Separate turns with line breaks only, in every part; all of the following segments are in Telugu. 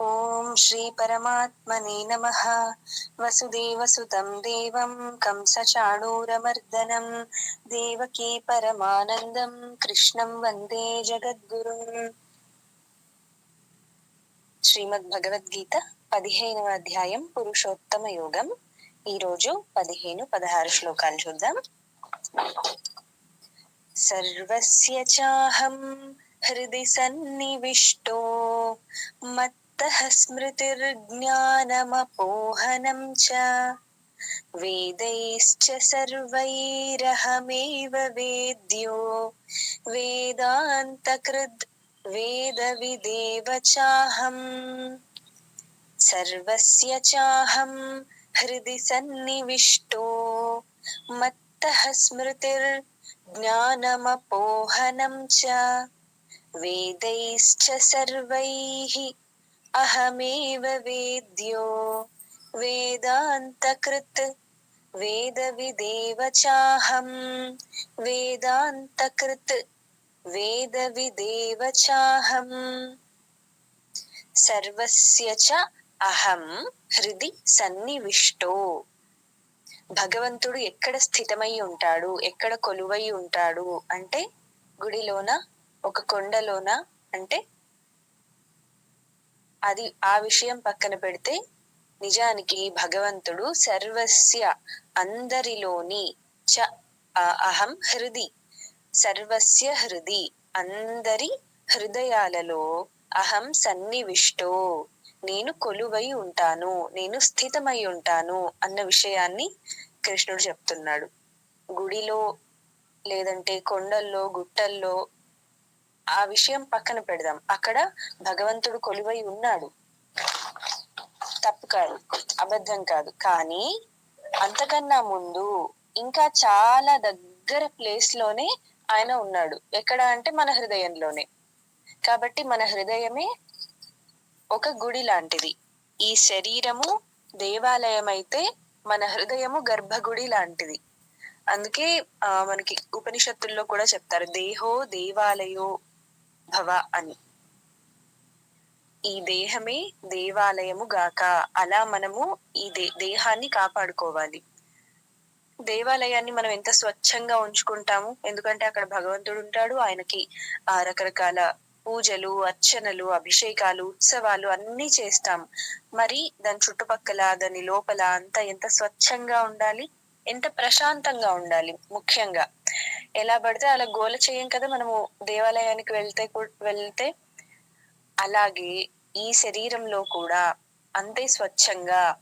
ఓం శ్రీ పరమాత్మనే నమ. వసుదేవసుతం దేవం కంసచాణూరమర్దనం. దేవకీ పరమానందం కృష్ణం వందే జగద్గురు. శ్రీమద్ భగవద్గీత పదిహేనవ అధ్యాయం పురుషోత్తమ యోగం. ఈరోజు పదిహేను పదహారు శ్లోకాలు చూద్దాం. సర్వస్య చాహం హృది సన్నివిష్టో మత్ ततः स्मृतिर्ज्ञानमपोहनं च। वेदैश्च सर्वैरहमेव वेद्यो। वेदान्तकृद् वेदविदेव चाहम्। सर्वस्य चाहं हृदि सन्निविष्टो। मत्तः स्मृतिर्ज्ञानमपोहनं च। वेदैश्च सर्वैः అహమేవ వేద్యో వేదాంతకృత్ వేద విదేవ చాహం వేదాంతకృత్ వేద విదేవ చాహం సర్వస్య చ అహం హృది సన్నివిష్టో భగవంతుడు ఎక్కడ స్థితమై ఉంటాడు? ఎక్కడ కొలువై ఉంటాడు? అంటే గుడిలోన? ఒక కొండలోన? అంటే అది ఆ విషయం పక్కన పెడితే నిజానికి భగవంతుడు సర్వస్య అందరిలోని చ అహం హృది. సర్వస్య హృది అందరి హృదయాలలో అహం సన్నివిష్టో. నేను కొలువై ఉంటాను నేను స్థితమై ఉంటాను అన్న విషయాన్ని కృష్ణుడు చెప్తున్నాడు. గుడిలో లేదంటే కొండల్లో గుట్టల్లో ఆ విషయం పక్కన పెడదాం. అక్కడ భగవంతుడు కొలువై ఉన్నాడు. తప్పు కాదు అబద్ధం కాదు. కానీ అంతకన్నా ముందు ఇంకా చాలా దగ్గర ప్లేస్లోనే ఆయన ఉన్నాడు. ఎక్కడ అంటే మన హృదయంలోనే. కాబట్టి మన హృదయమే ఒక గుడి లాంటిది. ఈ శరీరము దేవాలయం అయితే మన హృదయము గర్భగుడి లాంటిది. అందుకే ఆ మనకి ఉపనిషత్తుల్లో కూడా చెప్తారు దేహో దేవాలయో భవ అని. ఈ దేహమే దేవాలయము గాక అలా మనము ఈ దే దేహాన్ని కాపాడుకోవాలి. దేవాలయాన్ని మనం ఎంత స్వచ్ఛంగా ఉంచుకుంటాము? ఎందుకంటే అక్కడ భగవంతుడు ఉంటాడు ఆయనకి ఆ రకరకాల పూజలు అర్చనలు అభిషేకాలు ఉత్సవాలు అన్ని చేస్తాం. మరి దాని చుట్టుపక్కల దాని లోపల అంతా ఎంత స్వచ్ఛంగా ఉండాలి? ఎంత ప్రశాంతంగా ఉండాలి? ముఖ్యంగా ఎలా పడితే అలా గోల చేయం కదా మనము దేవాలయానికి వెళ్తే వెళ్తే? అలాగే ఈ శరీరంలో కూడా అంతే స్వచ్ఛంగా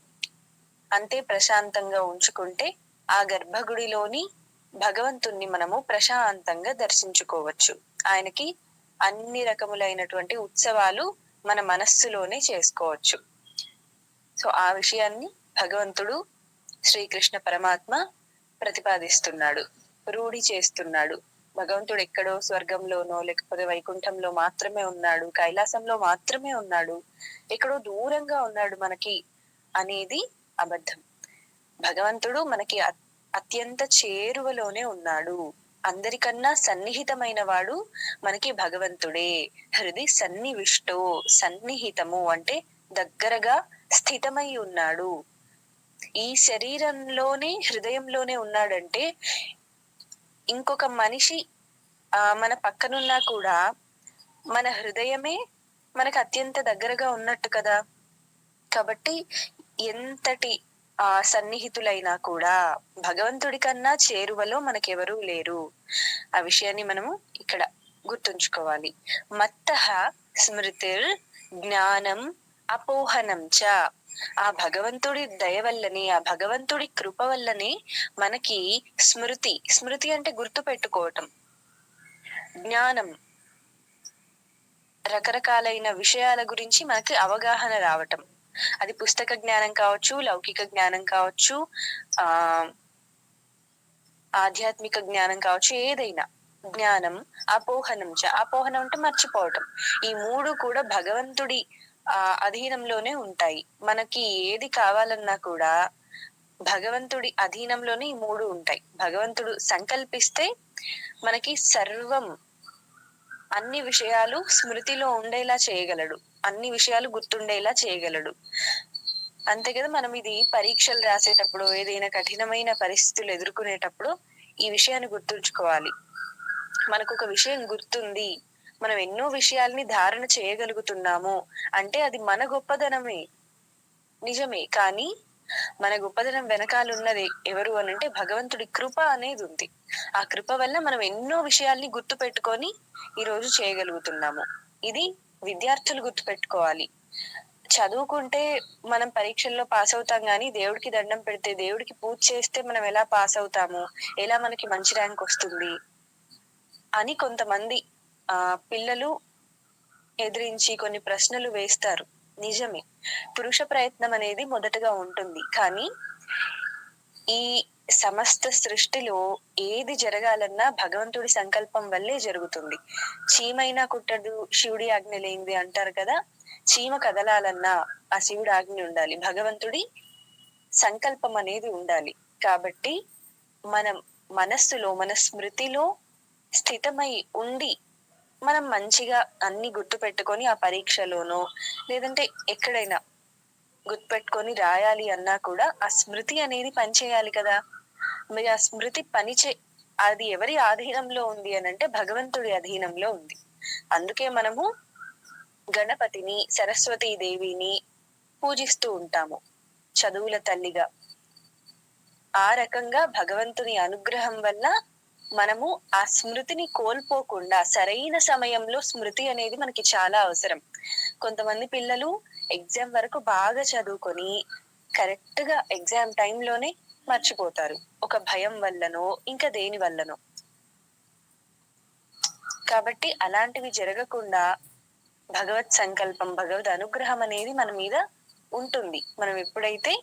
అంతే ప్రశాంతంగా ఉంచుకుంటే ఆ గర్భగుడిలోని భగవంతుణ్ణి మనము ప్రశాంతంగా దర్శించుకోవచ్చు. ఆయనకి అన్ని రకములైనటువంటి ఉత్సవాలు మన మనస్సులోనే చేసుకోవచ్చు. సో ఆ విషయాన్ని భగవంతుడు శ్రీకృష్ణ పరమాత్మ ప్రతిపాదిస్తున్నాడు. రూఢి చేస్తున్నాడు. భగవంతుడు ఎక్కడో స్వర్గంలోనో లేకపోతే వైకుంఠంలో మాత్రమే ఉన్నాడు. కైలాసంలో మాత్రమే ఉన్నాడు. ఎక్కడో దూరంగా ఉన్నాడు మనకి అనేది అబద్ధం. భగవంతుడు మనకి అత్యంత చేరువలోనే ఉన్నాడు. అందరికన్నా సన్నిహితమైన వాడు మనకి భగవంతుడే. హృది సన్నివిష్టో సన్నిహితము అంటే దగ్గరగా స్థితమై ఉన్నాడు. ఈ శరీరంలోనే హృదయంలోనే ఉన్నాడంటే ఇంకొక మనిషి మన పక్కనున్నా కూడా మన హృదయమే మనకు అత్యంత దగ్గరగా ఉన్నట్టు కదా. కాబట్టి ఎంతటి ఆ సన్నిహితులైనా కూడా భగవంతుడి కన్నా చేరువలో మనకెవరూ లేరు. ఆ విషయాన్ని మనము ఇక్కడ గుర్తుంచుకోవాలి. మత్త స్మృతిర్ జ్ఞానం అపోహనం చ ఆ భగవంతుడి దయ వల్లనే ఆ భగవంతుడి కృప వల్లనే మనకి స్మృతి స్మృతి అంటే గుర్తు పెట్టుకోవటం. జ్ఞానం. రకరకాలైన విషయాల గురించి మనకి అవగాహన రావటం. అది పుస్తక జ్ఞానం కావచ్చు లౌకిక జ్ఞానం కావచ్చు ఆ ఆధ్యాత్మిక జ్ఞానం కావచ్చు ఏదైనా. జ్ఞానం అపోహనం చ అపోహనం అంటే మర్చిపోవటం. ఈ మూడు కూడా భగవంతుడి అధీనంలోనే ఉంటాయి. మనకి ఏది కావాలన్నా కూడా భగవంతుడి అధీనంలోనే ఈ మూడు ఉంటాయి. భగవంతుడు సంకల్పిస్తే మనకి సర్వం అన్ని విషయాలు స్మృతిలో ఉండేలా చేయగలడు. అన్ని విషయాలు గుర్తుండేలా చేయగలడు. అంతే కదా మనం ఇది పరీక్షలు రాసేటప్పుడు ఏదైనా కఠినమైన పరిస్థితులు ఎదుర్కొనేటప్పుడు ఈ విషయాన్ని గుర్తుంచుకోవాలి. మనకు ఒక విషయం గుర్తుంది. మనం ఎన్నో విషయాల్ని ధారణ చేయగలుగుతున్నాము. అంటే అది మన గొప్పదనమే. నిజమే. కానీ మన గొప్పదనం వెనకాల ఉన్నది ఎవరు అని అంటే భగవంతుడి కృప అనేది ఉంది. ఆ కృప వల్ల మనం ఎన్నో విషయాల్ని గుర్తు పెట్టుకొని ఈ రోజు చేయగలుగుతున్నాము. ఇది విద్యార్థులు గుర్తు పెట్టుకోవాలి. చదువుకుంటే మనం పరీక్షల్లో పాస్ అవుతాం కానీ దేవుడికి దండం పెడితే దేవుడికి పూజ చేస్తే మనం ఎలా పాస్ అవుతాము? ఎలా మనకి మంచి ర్యాంక్ వస్తుంది? అని కొంతమంది ఆ పిల్లలు ఎదిరించి కొన్ని ప్రశ్నలు వేస్తారు. నిజమే. పురుష ప్రయత్నం అనేది మొదటగా ఉంటుంది. కానీ ఈ సమస్త సృష్టిలో ఏది జరగాలన్నా భగవంతుడి సంకల్పం వల్లే జరుగుతుంది. చీమైనా కుట్టడు శివుడి ఆజ్ఞ లేనిది అంటారు కదా. చీమ కదలాలన్నా ఆ శివుడి ఆజ్ఞ ఉండాలి. భగవంతుడి సంకల్పం అనేది ఉండాలి. కాబట్టి మనం మనస్సులో మన స్మృతిలో స్థితమై ఉండి మనం మంచిగా అన్ని గుర్తు పెట్టుకొని ఆ పరీక్షలోనో లేదంటే ఎక్కడైనా గుర్తుపెట్టుకొని రాయాలి అన్నా కూడా ఆ స్మృతి అనేది పనిచేయాలి కదా. మరి ఆ స్మృతి పనిచే అది ఎవరి ఆధీనంలో ఉంది అని అంటే భగవంతుడి అధీనంలో ఉంది. అందుకే మనము గణపతిని సరస్వతీ దేవిని పూజిస్తూ ఉంటాము. చదువుల తల్లిగా. ఆ రకంగా భగవంతుని అనుగ్రహం వల్ల మనము ఆ స్మృతిని కోల్పోకుండా సరైన సమయంలో స్మృతి అనేది మనకి చాలా అవసరం. కొంతమంది పిల్లలు ఎగ్జామ్ వరకు బాగా చదువుకొని కరెక్ట్గా ఎగ్జామ్ టైంలోనే మర్చిపోతారు. ఒక భయం వల్లనో ఇంకా దేని వల్లనో. కాబట్టి అలాంటివి జరగకుండా భగవత్ సంకల్పం భగవద్ అనుగ్రహం అనేది మన మీద ఉంటుంది. మనం ఎప్పుడైతే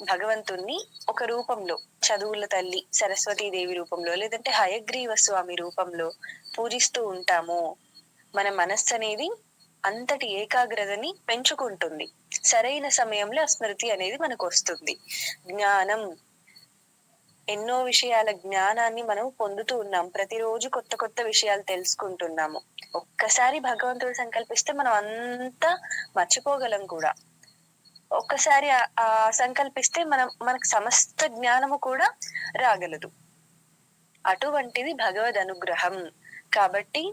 భగవంతుణ్ణి ఒక రూపంలో చదువుల తల్లి సరస్వతీ దేవి రూపంలో లేదంటే హయగ్రీవ స్వామి రూపంలో పూజిస్తూ ఉంటాము. మన మనస్సు అనేది అంతటి ఏకాగ్రతని పెంచుకుంటుంది. సరైన సమయంలో ఆ స్మృతి అనేది మనకు వస్తుంది జ్ఞానం ఎన్నో విషయాల జ్ఞానాన్ని మనం పొందుతూ ఉన్నాం. ప్రతిరోజు కొత్త కొత్త విషయాలు తెలుసుకుంటున్నాము. ఒక్కసారి భగవంతుడు సంకల్పిస్తే మనం అంతా మర్చిపోగలం కూడా. ఒక్కసారి ఆ సంకల్పిస్తే మనం మనకు సమస్త జ్ఞానము కూడా రాగలదు. అటువంటిది భగవద్ అనుగ్రహం. కాబట్టి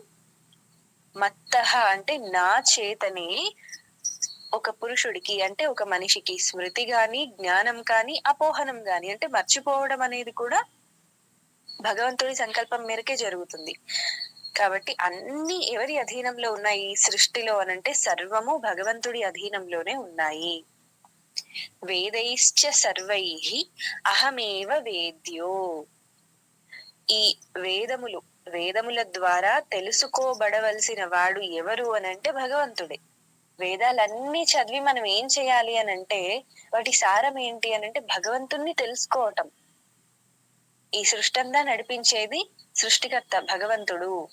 మత్తహ అంటే నా చేతనే ఒక పురుషుడికి అంటే ఒక మనిషికి స్మృతి గాని జ్ఞానం కానీ అపోహనం గాని అంటే మర్చిపోవడం అనేది కూడా భగవంతుడి సంకల్పం మేరకే జరుగుతుంది. కాబట్టి అన్ని ఎవరి అధీనంలో ఉన్నాయి ఈ సృష్టిలో అనంటే సర్వము భగవంతుడి అధీనంలోనే ఉన్నాయి. వేదైశ్చ సర్వై అహమేవ వేద్యో. ఈ వేదములు వేదముల ద్వారా తెలుసుకోబడవలసిన వాడు ఎవరు అనంటే భగవంతుడే. వేదాలన్నీ చదివి మనం ఏం చేయాలి అనంటే వాటి సారం ఏంటి అని అంటే భగవంతుణ్ణి తెలుసుకోవటం. ఈ సృష్టి అంతా నడిపించేది సృష్టికర్త భగవంతుడు.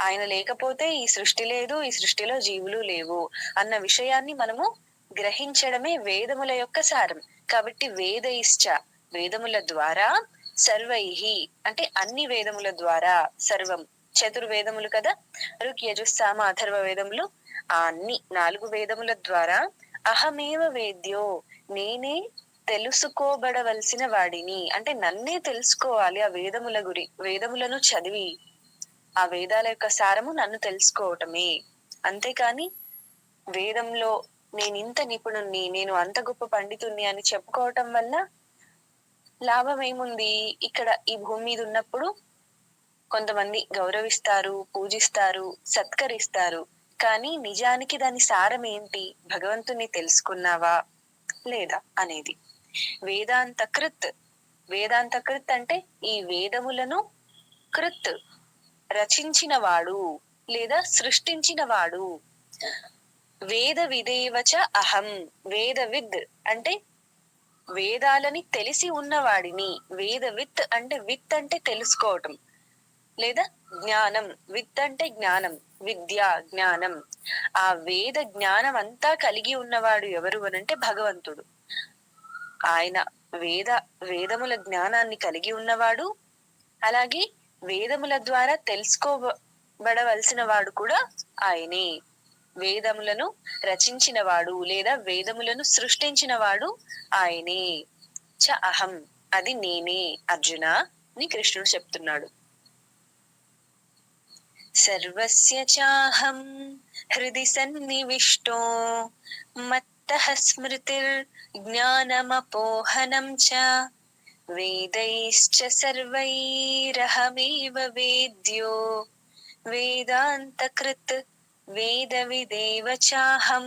ఆయన లేకపోతే ఈ సృష్టి లేదు ఈ సృష్టిలో జీవులు లేవు అన్న విషయాన్ని మనము గ్రహించడమే వేదముల యొక్క సారం. కాబట్టి వేద ఇష్ట వేదముల ద్వారా సర్వైహి అంటే అన్ని వేదముల ద్వారా సర్వం చతుర్వేదములు కదా? రుక్ అథర్వ వేదములు ఆ అన్ని నాలుగు వేదముల ద్వారా అహమేవ వేద్యో నేనే తెలుసుకోబడవలసిన వాడిని. అంటే నన్నే తెలుసుకోవాలి ఆ వేదముల గురి వేదములను చదివి. ఆ వేదాల యొక్క సారము నన్ను తెలుసుకోవటమే. అంతేకాని వేదంలో నేను ఇంత నిపుణుణ్ణి నేను అంత గొప్ప పండితుణ్ణి అని చెప్పుకోవటం వల్ల లాభం ఏముంది ఇక్కడ ఈ భూమి మీద ఉన్నప్పుడు కొంతమంది గౌరవిస్తారు పూజిస్తారు సత్కరిస్తారు. కానీ నిజానికి దాని సారం ఏంటి భగవంతుని తెలుసుకున్నావా? లేదా? అనేది. వేదాంత కృత్ వేదాంత కృత్ అంటే ఈ వేదములను కృత్ రచించిన వాడు లేదా సృష్టించిన వాడు వేద విదేవచ అహం వేద విద్ అంటే వేదాలని తెలిసి ఉన్నవాడిని. వేద విత్ అంటే విత్ అంటే తెలుసుకోవటం. లేదా జ్ఞానం విత్ అంటే జ్ఞానం విద్య జ్ఞానం. ఆ వేద జ్ఞానం అంతా కలిగి ఉన్నవాడు ఎవరు అనంటే భగవంతుడు. ఆయన వేద వేదముల జ్ఞానాన్ని కలిగి ఉన్నవాడు. అలాగే వేదముల ద్వారా తెలుసుకోబడవలసిన వాడు కూడా ఆయనే. వేదములను రచించినవాడు లేదా వేదములను సృష్టించినవాడు ఆయనే. చ అహం అది నేనే అర్జున అని కృష్ణుడు చెప్తున్నాడు. సర్వస్య చాహం హృది సన్నివిష్టో మత్తః స్మృతిర్ జ్ఞానమపోహనం చ. వేదైశ్చ సర్వైరహమేవ వేద్యో. వేదాంతకృత్ వేదవిదేవ చాహం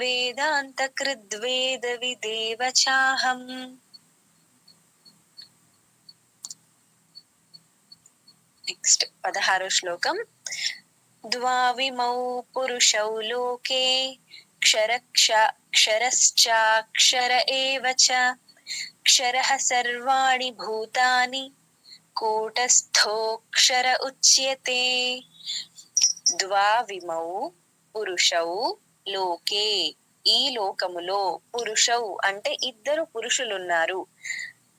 వేదాంతకృద్వేదవిదేవ చాహం నెక్స్ట్ పదహారో శ్లోకం ద్వావిమౌ పురుషౌ లోకే క్షరక్ష క్షరశ్చాక్షర ఏవ చ క్షరః సర్వాణి భూతాని కూటస్థోక్షర ఉచ్యతే ద్వావిమౌ పురుషౌ లోకే. ఈ లోకములో పురుషౌ అంటే ఇద్దరు పురుషులున్నారు.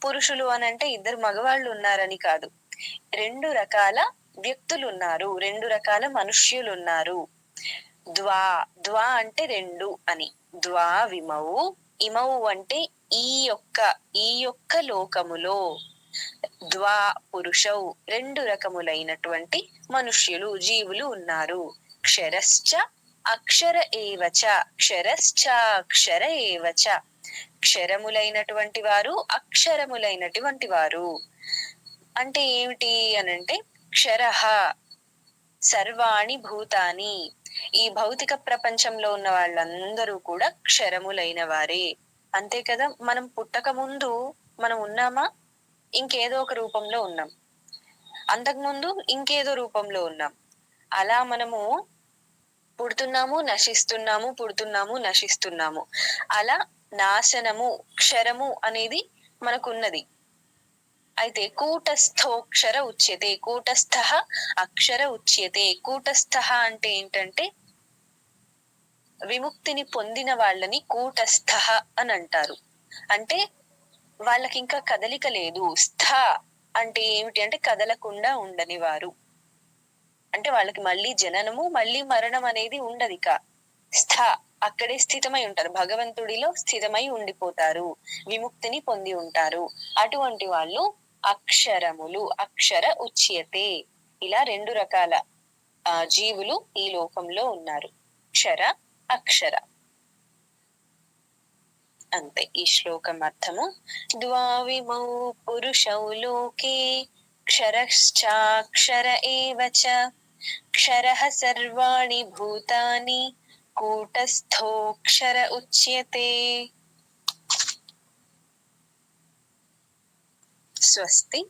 పురుషులు అని అంటే ఇద్దరు మగవాళ్ళు ఉన్నారని కాదు. రెండు రకాల వ్యక్తులు ఉన్నారు రెండు రకాల మనుష్యులు ఉన్నారు ద్వా ద్వా అంటే రెండు అని. ద్వా విమౌ ఇమౌ అంటే ఈ యొక్క ఈ యొక్క లోకములో. ద్వా పురుషౌ రెండు రకములైనటువంటి మనుష్యులు జీవులు ఉన్నారు. క్షరశ్చ అక్షర ఏవచ క్షరశ్చ అక్షర ఏవచ. క్షరములైనటువంటి వారు అక్షరములైనటువంటి వారు. అంటే ఏమిటి అనంటే క్షరహ సర్వాణి భూతాని. ఈ భౌతిక ప్రపంచంలో ఉన్న వాళ్ళందరూ కూడా క్షరములైన వారే. అంతే కదా? మనం పుట్టక ముందు మనం ఉన్నామా? ఇంకేదో ఒక రూపంలో ఉన్నాం. అంతకుముందు ఇంకేదో రూపంలో ఉన్నాం. అలా మనము పుడుతున్నాము నశిస్తున్నాము పుడుతున్నాము నశిస్తున్నాము. అలా నాశనము క్షరము అనేది మనకున్నది. అయితే కూటస్థోక్షర ఉచ్యతే కూటస్థ అక్షర ఉచ్యతే. కూటస్థ అంటే ఏంటంటే విముక్తిని పొందిన వాళ్ళని కూటస్థ అని అంటారు. అంటే వాళ్ళకి ఇంకా కదలిక లేదు. స్థ అంటే ఏమిటి అంటే కదలకుండా ఉండని వారు అంటే వాళ్ళకి మళ్ళీ జననము మళ్ళీ మరణం అనేది ఉండదు ఇక స్థ అక్కడే స్థితమై ఉంటారు. భగవంతుడిలో స్థితమై ఉండిపోతారు. విముక్తిని పొంది ఉంటారు. అటువంటి వాళ్ళు అక్షరములు అక్షర ఉచ్యతే. ఇలా రెండు రకాల ఆ జీవులు ఈ లోకంలో ఉన్నారు. క్షర అక్షర. అంతే ఈ శ్లోకం అర్థము. ద్వావిమౌ పురుషౌ లోకే క్షరశ్చాక్షర ఏవ చ. క్షరః సర్వాణి భూతాని కూటస్థోక్షర ఉచ్యతే. స్వస్తి.